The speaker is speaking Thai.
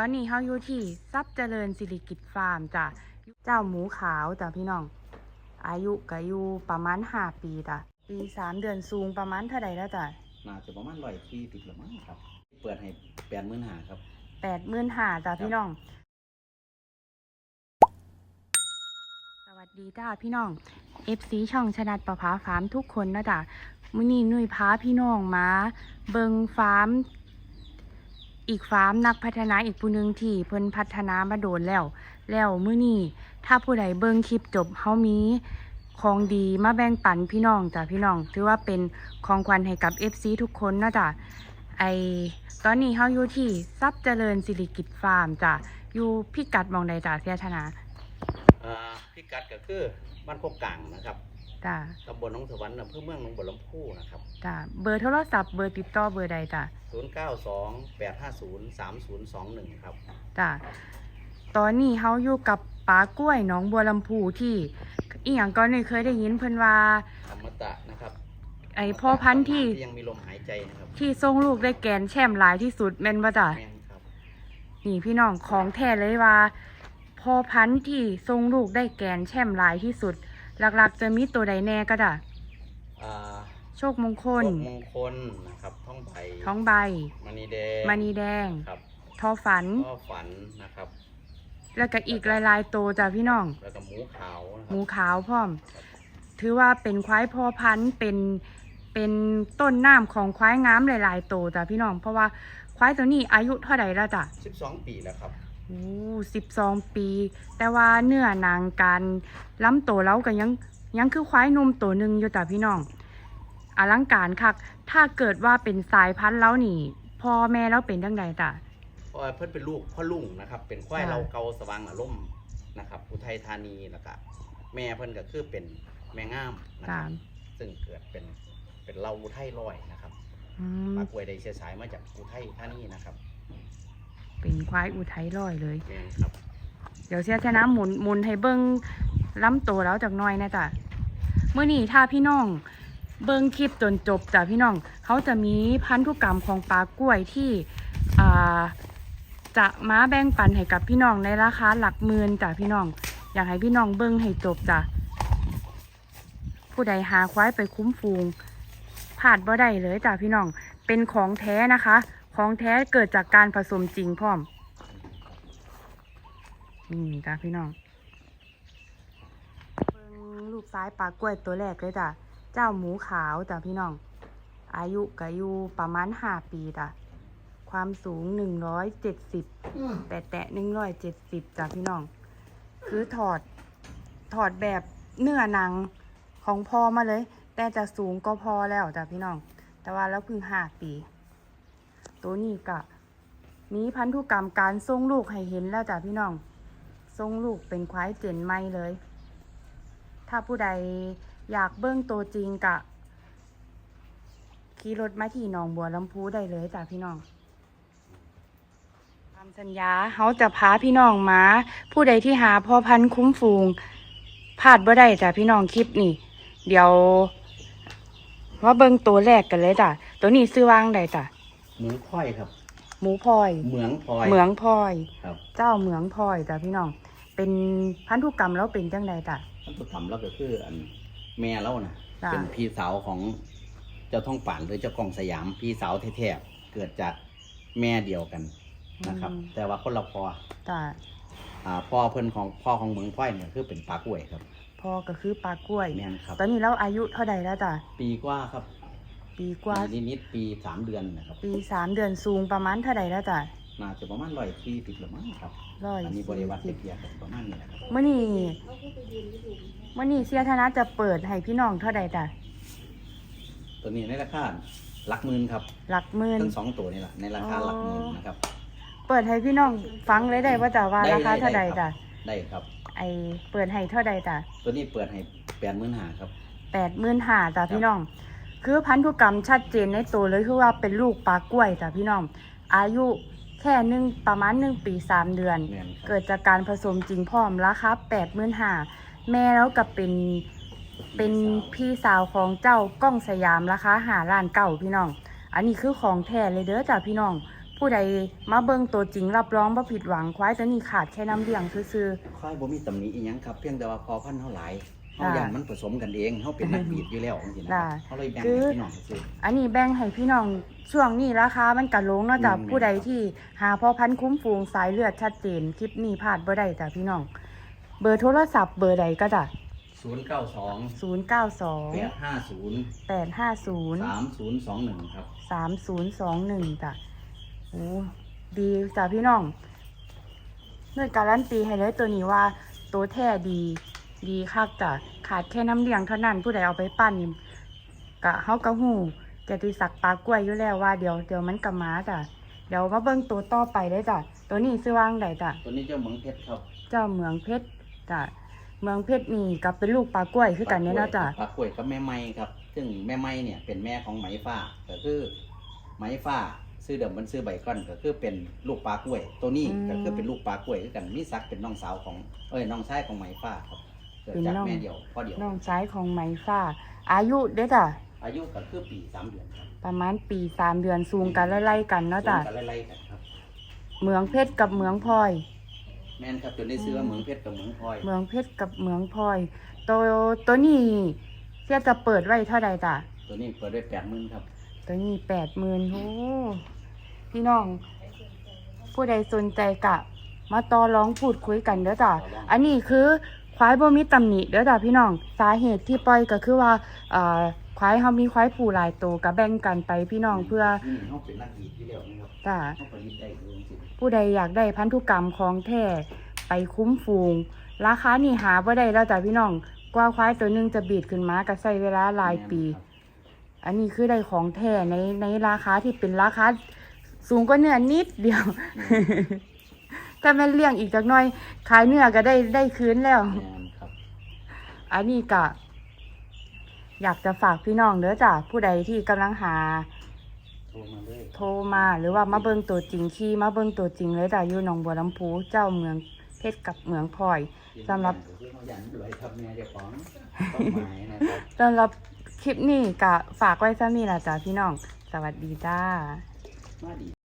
ตอนนี้เฮาอยู่ที่ทรัพย์เจริญสิริกิจฟาร์มจ้ะเจ้าหมูขาวจ้ะพี่น้อง อายุก็อยู่ประมาณห้าปีจ้ะปีสามเดือนสูงประมาณเท่าใดแล้วจ้ะน่าจะประมาณร้อยที่ติดละมั้งครับ เปิดให้แปดหมื่นหาครับแปดหมื่นห้าจ้ะพี่น้อง สวัสดีจ้าพี่น้อง FC ช่องชนัดประภาฟาร์มทุกคนนะจ๊ะมื้อนี้นุ้ยพาพี่น้องมา เบิงฟาร์ม อีกฟาร์มนักพัฒนาอีกผู้หนึงที่เพิ่นพัฒนามาโดนแล้ว แล้วมื้อนี้ถ้าผู้ใดเบิ่งคลิปจบเฮามีของดีมาแบ่งปันพี่น้องจ้ะพี่น้อง ถือว่าเป็นของขวัญให้กับ FC ทุกคนนะจ๊ะไอตอนนี้เฮาอยู่ที่ทรัพย์เจริญสิริกิจฟาร์มจ้ะอยู่พิกัดหมองใดจ้ะเสียธนาอ่าพิกัดก็คือบ้านโคกกลางนะครับจ้ะตำบลหนองสวรรค์อำเภอเมืองหนองบัวลำพูนะครับจ้ะเบอร์โทรศัพท์เบอร์ติดต่อเบอร์ใดจ้ะ 092 850 3021ครับ จ้ะตอนนี้เฮาอยู่กับป้ากล้วยหนองบัวลำพูที่อีหยังก็นี่เคยได้ยินเพิ่นว่า อมตะนะครับไอพ่อพันธุ์ที่ที่ยังมีลมหายใจนะครับที่ส่งลูกได้แกนแช่มหลายที่สุดแม่นบ่จ้ะ แม่นครับนี่พี่น้องของแท้เลยว่าพ่อพันธุ์ที่ส่งลูกได้แกนแช่มหลายที่สุด หลักๆจะมีตัวใดแน่ก็จ้ะอ่า โชคมงคล โชคมงคลนะครับท้องใบท้องใบมณีแดงมณีแดง ครับทอฝัน ก็ฝันนะครับ แล้วก็อีกหลายๆตัวจ้ะพี่น้อง แล้วก็หมูขาวนะคหมูรับขาวพร้อมครับถือว่าเป็นควายพ่อพันธุ์เป็นเป็นต้นน้ำของควายงามหลายๆตัวจ้ะพี่น้อง เพราะว่าควายตัวนี้อายุเท่าไหร่แล้วจ้ะ12ปีแล้วครับ โอ้สิบสองปี แต่ว่าเนื้อหนางการล้ำโตวแล้วก็ยังยังคือควายหนุ่มตัวหนึ่งอยู่จ้ะพี่น้อง อลังการคัก ถ้าเกิดว่าเป็นสายพันธุ์แล้วนี่ พ่อแม่แล้วเป็นจังใดจ้ะเพราะว่าเพิ่นเป็นลูกพ่อลุงนะครับ เป็นควายค่ะเราเกาสว่างอารมณ์นะครับ อุทัยธานีแล้วก็แม่เพิ่นก็คือเป็นแม่ง่ามนะคจ้ะรับซึ่งเกิดเป็นเป็นเราอุทัยลอยนะครับอืมปากกวยได้เชื้อสายมาจากอุทัยธานีนะครับเป็นควายอุทัยร้อยเลย แม่นครับ เดี๋ยวเสียชนะหมุนหมุนให้เบิ้งล้ำตัวแล้วจากหน้อยนะจ๊ะเมื่อนี้ถ้าพี่น้อง เบิ้งคลิปจนจบจ้ะพี่น้อง เขาจะมีพันธุกรรมของปลากล้วยที่จะมาแบ่งปันให้กับพี่น้องในราคาหลักหมื่นจ้ะพี่น้อง อยากให้พี่น้องเบิ้งให้จบจ้ะผู้ใดหาควายไปคุ้มฟูงพลาดบ่ได้เลยจ้ะพี่น้อง เป็นของแท้นะคะ ของแท้เกิดจากการผสมจริงพร้อมนี่จ้ะพี่น้องเบิ่งลูกซ้ายปลากล้วยตัวแรกเลยจ้ะ เจ้าหมูขาวจ้ะพี่น้อง อายุก็อยู่ประมาณห้าปีจ้ะความสูงหนึ่งร้อยเจ็ดสิบแต่แตะหนึ่งร้อยเจ็ดสิบจ้ะพี่น้อง คือถอดถอดแบบเนื้อหนังของพอมาเลย แต่จะสูงก็พอแล้วจ้ะพี่น้อง แต่ว่าแล้วเพิ่งห้าปี ตัวนี้ก็มีพันธุกรรมการทรงลูกให้เห็นแล้วจ้ะพี่น้องทรงลูกเป็นควายเจนไม่เลย ถ้าผู้ใด อยากเบิ้งตัวจริงกะขี่รถมาที่หนองบัวลำพูได้เลยจ้ะพี่น้องตามสัญญาเขาจะพาพี่น้องมา ผู้ใดที่หาพ่อพันธุ์คุ้มฟูงพลาดบ่ได้จ้ะพี่น้องคลิปนี่ เดี๋ยวว่าเบิ้งตัวแรกกันเลยจ้ะตัวนี้ซื้อวางใดจ้ะหมูพลอยครับ หมูพลอย เหมืองพลอย เหมืองพลอย ครับ เจ้าเหมืองพลอยจ้ะพี่น้อง เป็นพันธุกรรมแล้วเป็นจังใดจ้ะท่านผู้ทำแล้วก็คืออัน แม่เรานะจ้ะ เป็นพี่สาวของเจ้าท่องป่านหรือเจ้ากองสยามพี่สาวแท้ๆเกิดจากแม่เดียวกันนะครับ แต่ว่าคนละพอจ้ะอ่าพ่อเพิ่นของพ่อของเมืองพลอยเนี่ยคือเป็นปลากล้วยครับพ่อก็คือปลากล้วย แม่นครับ ตอนนี้เราอายุเท่าใดแล้วจ้ะปีกว่าครับปีกว่า ปีนิดๆปีสามเดือนนะครับ ปีสามเดือนสูงประมาณเท่าใดแล้วจ้ะ น่าจะประมาณร้อยที่ติดละมั้งครับ ร้อยอันนี้บริวัติสี่สิบเกียรติประมาณนี้แหละครับเมื่อนี้เมื่อนี้เสียธนะจะเปิดให้พี่น้องเท่าใดจ้ะตัวนี้ในราคาหลักหมื่นครับหลักหมื่นทั้งสองตัวนี่แหละในราคาอ๋อหลักหมื่นนะครับ เปิดให้พี่น้องฟังเลยได้ว่าจ้ะว่าได้ราคาได้เท่าใดได้ครับจ้ะได้ครับ ไอเปิดให้เท่าใดจ้ะตัวนี้เปิดให้แปดหมื่นหาครับแปดหมื่นห้าจ้ะพี่น้อง คือพันธุกรรมชัดเจนในตัวเลยคือว่าเป็นลูกปลากล้วยจ้ะพี่น้อง อายุ แค่หนึ่งประมาณหนึ่งปีสามเดือน แม่นครับ เกิดจากการผสมจริงพร้อมราคาแปดหมื่นห้าแม่แล้วกับเป็นเป็นพี่สาวของเจ้าก้องสยามราคาหาล้านเก่าพี่น้อง อันนี้คือของแท้เลยเด้อจ้ะพี่น้อง ผู้ใดมาเบิ่งตัวจริงรับรองบ่ผิดหวังควายตัวนี้ขาดแค่น้ำเลี้ยงซื่อค่อยบ่มีตำหนิอีหยังครับ เพียงแต่ว่าพอพันธุ์เฮาหลาย เฮาค่ะย่านมันผสมกันเองเฮาเป็นนักบีดอยู่แล้วจังซี่นะคค่ะรับเฮาเลยแบ่งคือให้พี่น้องซื้อๆอันนี้แบ่งให้พี่น้องช่วงนี้ราคามันกะลงเนาะจ้ะอืมผู้ใดที่หาพ่อพันธุ์คุ้มฟูงสายเลือดชัดเจนคลิปนี้พลาดบ่ได้จ้ะพี่น้อง เบอร์โทรศัพท์เบอร์ใดก็จ้ะ092 092 850 850 3021ครับสามศูนย์สองหนึ่งจ้ะโอ้ดีจ้ะพี่น้องด้วยการันตีให้เลยตัวนี้ว่าตัวแท้ดี ดีคักจ้ะขาดแค่น้ำเลี้ยงเท่านั้นผู้ใดเอาไปปั้นนี่กะเฮากะหูแกติศักดิ์ปลากล้วยอยู่แล้วว่าเดี๋ยวเดี๋ยวมันกะมาจ้ะเดี๋ยวมาเบิ่งตัวต่อไปได้จ้ะตัวนี้ซื้อวางได้จ้ะตัวนี้เจ้าเมืองเพชรครับเจ้าเมืองเพชรจ้ะเมืองเพชรนี่กับเป็นลูกปลากล้วยคือกันเนี่ยเนาะจ้ะปลากล้วยกับแม่ไม้ครับ ซึ่งแม่ไม้เนี่ยเป็นแม่ของไหมฟ้าก็คือไหมฟ้าซื้อเดิมมันซื้อใบก้อนก็คือเป็นลูกปลากล้วย ตัวนี้ก็คือเป็นลูกปลากล้วยคือกันมีซักดิ์เป็นน้องสาวของเอ้ยน้องชายของไหมฟ้าครับ เกิดจากแม่เดียวพ่อเดียว น้องชายของไหมฟ้า อายุเด้อจ้ะอายุก็คือปีสามเดือนครับประมาณปีสามเดือนซูงกันไล่ๆกันเนาะจ้ะส่วนกันไล่ๆกันครับเมืองเพชรกับเมืองพลอย แม่นครับจนได้ซื้อว่าเมืองเพชรกับเมืองพลอยเมืองเพชรกับเมืองพลอยตัวตัวนี้เสียจะเปิดไว้เท่าใดจ้ะ ตัวนี้เปิดได้แปดหมื่นครับตัวนี้แปดหมื่นโอ้พี่น้อง ผู้ใดสนใจกะ มาต่อร้องพูดคุยกันเด้อจ้ะ อันนี้คือ ควายบ่มีตำหนิเด้อจ้ะพี่น้องสาเหตุที่ปล่อยก็คือว่าอ่อควายเฮามีควายผู้หลายตัวก็แบ่งกันไปพี่น้องเพื่อนี่เขาเป็นนักบีดที่เดียวนะครับจ้ะเขาผลิตได้เองสิผู้ใดอยากได้พันธุกรรมของแท้ไปคุ้มฟูง ราคานี่หาบ่ได้แล้วจ้ะพี่น้อง กว่าควายตัวหนึงจะบีดขึ้นมาก็ใช้เวลาหลายปี อันนี้คือได้ของแท้ในในราคาที่เป็นราคาสูงกว่าเนื้อนิดเดียว ถ้าแม่นเลี้ยงอีกจักหน่อย ขายเนื้อก็ได้ได้คืนแล้ว แม่นครับ อันนี้ก็อยากจะฝากพี่น้องเด้อจ้ะผู้ใดที่กำลังหา โทรมาเลยโทรมาหรือว่ามาเบิ่งตัวจริงขี่มาเบิ่งตัวจริงเลยจ้ะอยู่หนองบัวลำพูเจ้าเมืองเพชรกับเมืองพลอย สำหรับเขายันด้วยครับแม่เจ้าของต้องหมายนะครับ สำหรับคลิปนี้ก็ฝากไว้ซะนี่ล่ะจ้ะพี่น้อง สวัสดีจ้า มาดี